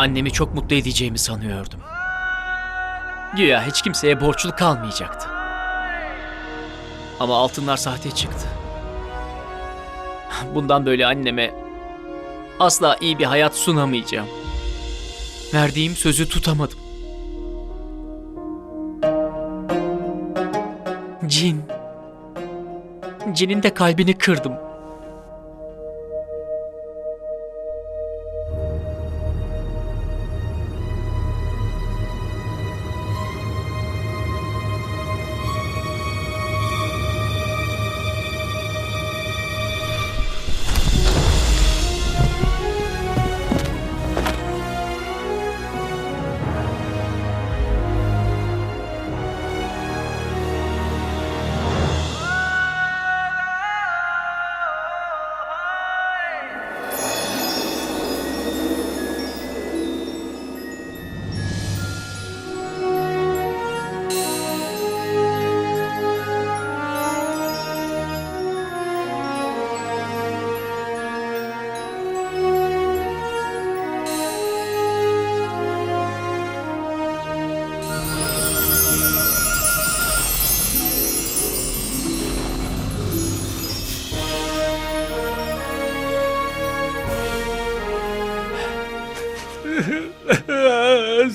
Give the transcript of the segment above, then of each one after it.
annemi çok mutlu edeceğimi sanıyordum. Güya hiç kimseye borçlu kalmayacaktı. Ama altınlar sahte çıktı. Bundan böyle anneme asla iyi bir hayat sunamayacağım. Verdiğim sözü tutamadım. Cin. Cin'in de kalbini kırdım.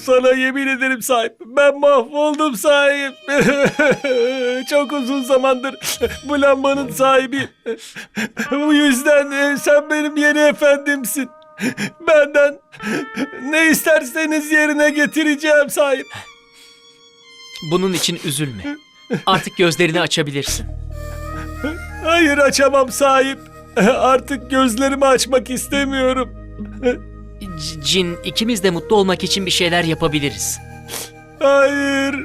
Sana yemin ederim sahip. Ben mahvoldum sahip. Çok uzun zamandır bu lambanın sahibiyim. Bu yüzden e, sen benim yeni efendimsin. Benden ne isterseniz yerine getireceğim sahip. Bunun için üzülme. Artık gözlerini açabilirsin. Hayır açamam sahip. Artık gözlerimi açmak istemiyorum. C- Cin ikimiz de mutlu olmak için bir şeyler yapabiliriz. Hayır.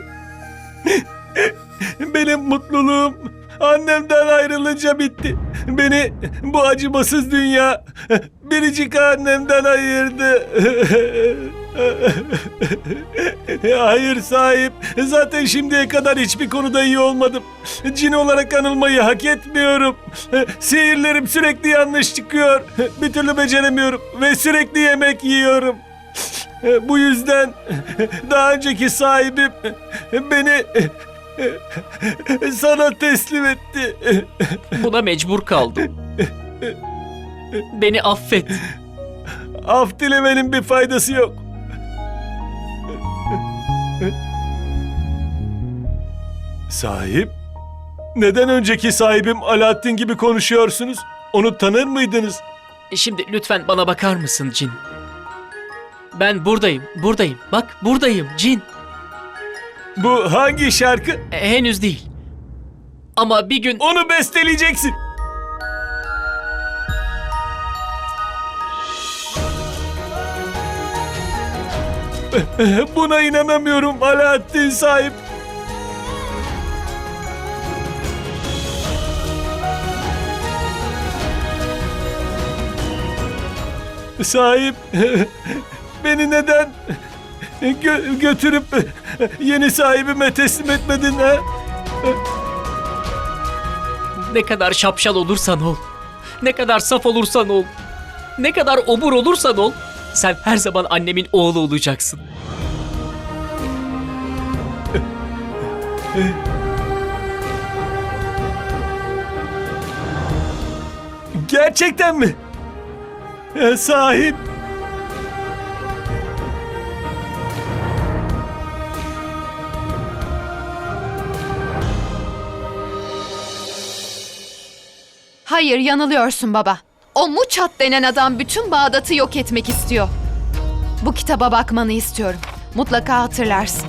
Benim mutluluğum annemden ayrılınca bitti. Beni bu acımasız dünya biricik annemden ayırdı. Hayır sahip. Zaten şimdiye kadar hiçbir konuda iyi olmadım. Cin olarak anılmayı hak etmiyorum. Sihirlerim sürekli yanlış çıkıyor. Bir türlü beceremiyorum ve sürekli yemek yiyorum. Bu yüzden daha önceki sahibim beni sana teslim etti. Buna mecbur kaldım. Beni affet. Af dilemenin bir faydası yok. Sahip? Neden önceki sahibim Alaaddin gibi konuşuyorsunuz? Onu tanır mıydınız? Şimdi lütfen bana bakar mısın Cin? Ben buradayım, buradayım. Bak buradayım Cin. Bu hangi şarkı? E, henüz değil. Ama bir gün Onu besteleyeceksin. Buna inanamıyorum Alaaddin sahip. Sahip beni neden gö- götürüp yeni sahibime teslim etmedin ha? ne kadar şapşal olursan ol, ne kadar saf olursan ol, ne kadar obur olursan ol, sen her zaman annemin oğlu olacaksın. Gerçekten mi? E, sahip. Hayır yanılıyorsun baba. O Muçat denen adam bütün Bağdat'ı yok etmek istiyor. Bu kitaba bakmanı istiyorum. Mutlaka hatırlarsın.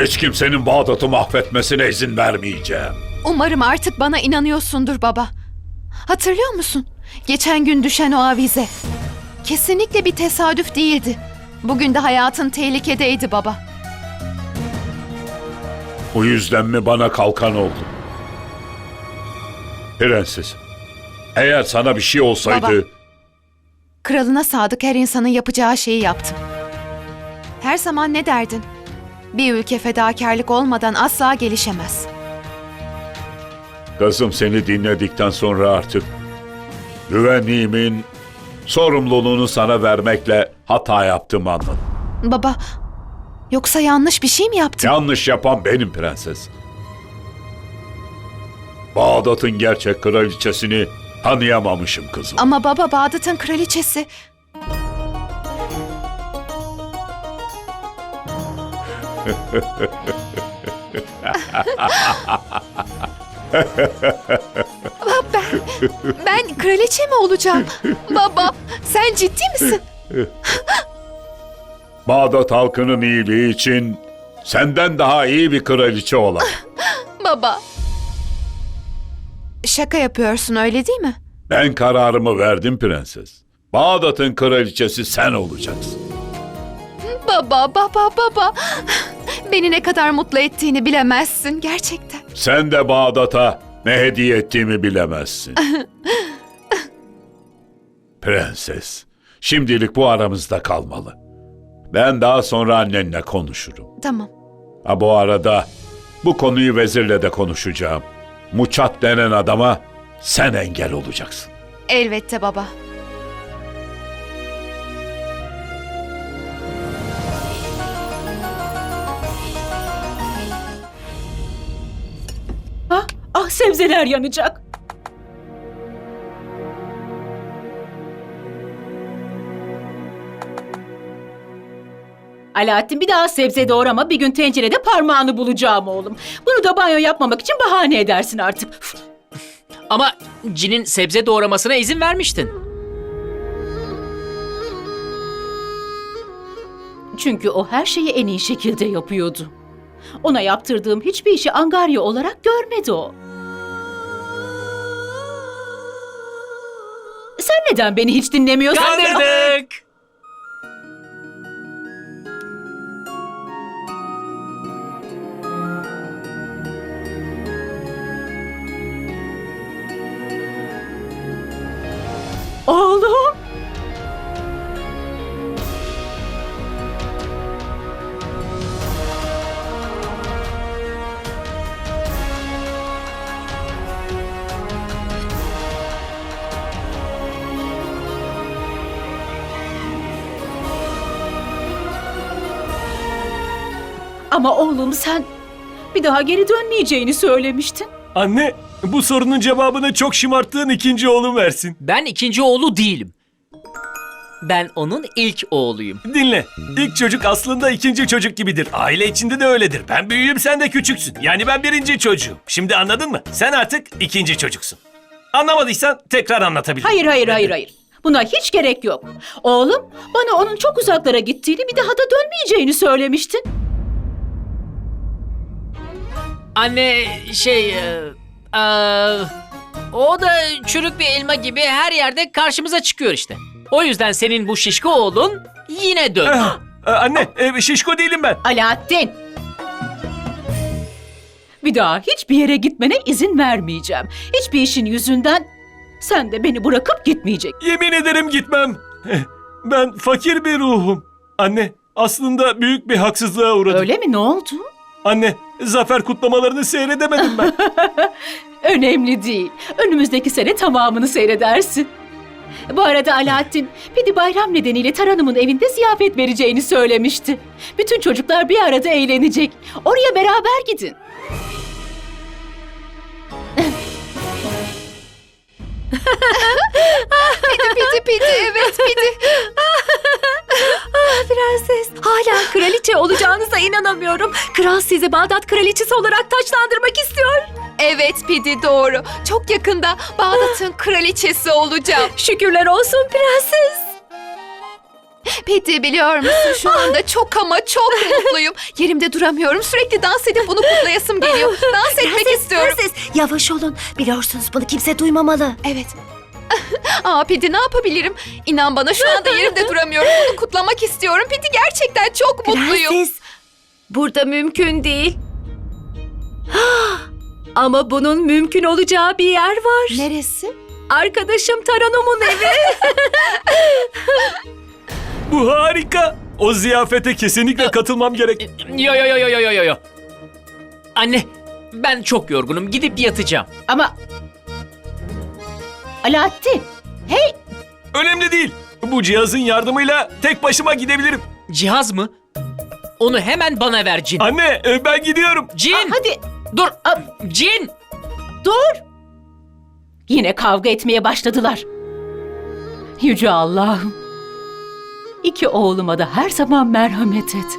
Hiç kimsenin Bağdat'ı mahvetmesine izin vermeyeceğim. Umarım artık bana inanıyorsundur baba. Hatırlıyor musun? Geçen gün düşen o avize. Kesinlikle bir tesadüf değildi. Bugün de hayatın tehlikedeydi baba. Bu yüzden mi bana kalkan oldun? Prenses, eğer sana bir şey olsaydı... Baba. Kralına sadık her insanın yapacağı şeyi yaptım. Her zaman ne derdin? Bir ülke fedakarlık olmadan asla gelişemez. Kızım seni dinledikten sonra artık güvenliğimin sorumluluğunu sana vermekle hata yaptım anladım. Baba, yoksa yanlış bir şey mi yaptım? Yanlış yapan benim prenses. Bağdat'ın gerçek kraliçesini tanıyamamışım kızım. Ama baba Bağdat'ın kraliçesi. ben, kraliçe mi olacağım? Baba, sen ciddi misin? Bağdat halkının iyiliği için senden daha iyi bir kraliçe olan. Baba. Şaka yapıyorsun öyle değil mi? Ben kararımı verdim prenses. Bağdat'ın kraliçesi sen olacaksın. Baba, baba, baba. Beni ne kadar mutlu ettiğini bilemezsin gerçekten. Sen de Bağdat'a ne hediye ettiğimi bilemezsin. Prenses, şimdilik bu aramızda kalmalı. Ben daha sonra annenle konuşurum. Tamam. Ha bu arada bu konuyu vezirle de konuşacağım. Muçat denen adama sen engel olacaksın. Elbette baba. Sebzeler yanacak. Alaaddin bir daha sebze doğrama bir gün tencerede parmağını bulacağım oğlum. Bunu da banyo yapmamak için bahane edersin artık. Üf, Ama Cin'in sebze doğramasına izin vermiştin. Çünkü o her şeyi en iyi şekilde yapıyordu. Ona yaptırdığım hiçbir işi angarya olarak görmedi o. neden beni hiç dinlemiyorsun? Kandırdık. Oğlum. Ama oğlum sen bir daha geri dönmeyeceğini söylemiştin. Anne, bu sorunun cevabını çok şımarttığın ikinci oğlum versin. Ben ikinci oğlu değilim. Ben onun ilk oğluyum. Dinle. İlk çocuk aslında ikinci çocuk gibidir. Aile içinde de öyledir. Ben büyüğüm sen de küçüksün. Yani ben birinci çocuğum. Şimdi anladın mı? Sen artık ikinci çocuksun. Anlamadıysan tekrar anlatabilirim. Hayır hayır hayır hayır. Buna hiç gerek yok. Oğlum bana onun çok uzaklara gittiğini bir daha da dönmeyeceğini söylemiştin. Anne şey... e, e, o da çürük bir elma gibi her yerde karşımıza çıkıyor işte. O yüzden senin bu şişko oğlun yine dön. Ah, ah, Anne, e, şişko değilim ben. Alaaddin. Bir daha hiçbir yere gitmene izin vermeyeceğim. Hiçbir işin yüzünden sen de beni bırakıp gitmeyecek. Yemin ederim gitmem. Ben fakir bir ruhum. Anne, aslında büyük bir haksızlığa uğradım. Öyle mi? Ne oldu? Anne, zafer kutlamalarını seyredemedim ben. Önemli değil. Önümüzdeki sene tamamını seyredersin. Bu arada Alaaddin, Pidi bayram nedeniyle Taranım'ın evinde ziyafet vereceğini söylemişti. Bütün çocuklar bir arada eğlenecek. Oraya beraber gidin. Pidi pidi evet pidi. Prenses, hala kraliçe olacağınıza inanamıyorum. Kral sizi Bağdat kraliçesi olarak taçlandırmak istiyor. Evet pidi doğru. Çok yakında Bağdat'ın kraliçesi olacağım. Şükürler olsun prenses. Pedi biliyor musun şu anda çok ama çok mutluyum. Yerimde duramıyorum. Sürekli dans edip bunu kutlayasım geliyor. Dans etmek istiyorum. Prenses, yavaş olun. Biliyorsunuz bunu kimse duymamalı. Evet. Aa Pedi ne yapabilirim? İnan bana şu anda yerimde duramıyorum. Bunu kutlamak istiyorum. Pedi gerçekten çok mutluyum. Prenses, burada mümkün değil. Ama bunun mümkün olacağı bir yer var. Neresi? Arkadaşım Taranum'un evi. Bu harika. O ziyafete kesinlikle katılmam gerek. Yo yo yo yo yo yo yo. Anne, ben çok yorgunum. Gidip yatacağım. Ama... Alaaddin, hey Önemli değil. Bu cihazın yardımıyla tek başıma gidebilirim. Cihaz mı? Onu hemen bana ver Cin. Anne e, ben gidiyorum. Cin! hadi Dur! Cin! dur. Yine kavga etmeye başladılar. Yüce Allah'ım. İki oğluma da her zaman merhamet et.